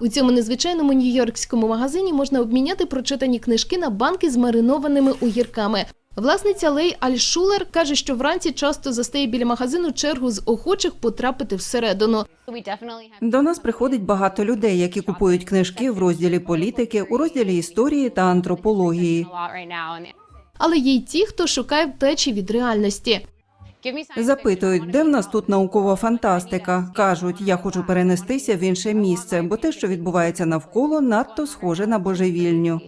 У цьому незвичайному нью-йоркському магазині можна обміняти прочитані книжки на банки з маринованими огірками. Власниця Лей Альшулер каже, що вранці часто застає біля магазину чергу з охочих потрапити всередину. До нас приходить багато людей, які купують книжки в розділі політики, у розділі історії та антропології. Але є й ті, хто шукає втечі від реальності. Запитують, де в нас тут наукова фантастика. кажуть, я хочу перенестися в інше місце, бо те, що відбувається навколо, надто схоже на божевільню.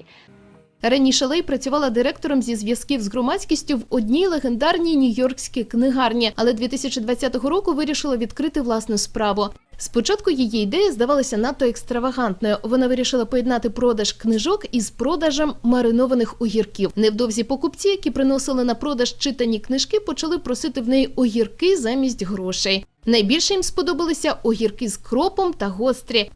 Раніше Лей працювала директором зі зв'язків з громадськістю в одній легендарній нью-йоркській книгарні, але 2020 року вирішила відкрити власну справу. Спочатку її ідея здавалася надто екстравагантною. Вона вирішила поєднати продаж книжок із продажем маринованих огірків. Невдовзі покупці, які приносили на продаж читані книжки, почали просити в неї огірки замість грошей. Найбільше їм сподобалися огірки з кропом та гострі.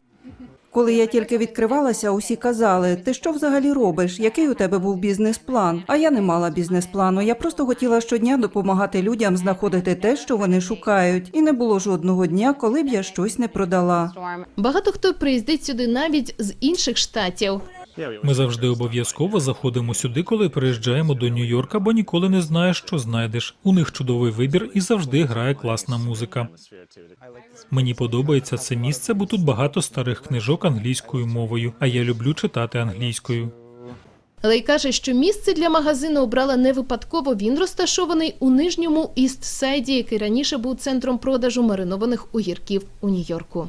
Коли я тільки відкривалася, усі казали: ти що взагалі робиш? Який у тебе був бізнес-план? А я не мала бізнес-плану. Я просто хотіла щодня допомагати людям знаходити те, що вони шукають, і не було жодного дня, коли б я щось не продала. Багато хто приїздить сюди навіть з інших штатів. Ми завжди обов'язково заходимо сюди, коли приїжджаємо до Нью-Йорка, бо ніколи не знаєш, що знайдеш. У них чудовий вибір і завжди грає класна музика. Мені подобається це місце, бо тут багато старих книжок англійською мовою, а я люблю читати англійською. Лей каже, що місце для магазину обрала не випадково. Він розташований у нижньому Іст-Сайді, який раніше був центром продажу маринованих огірків у Нью-Йорку.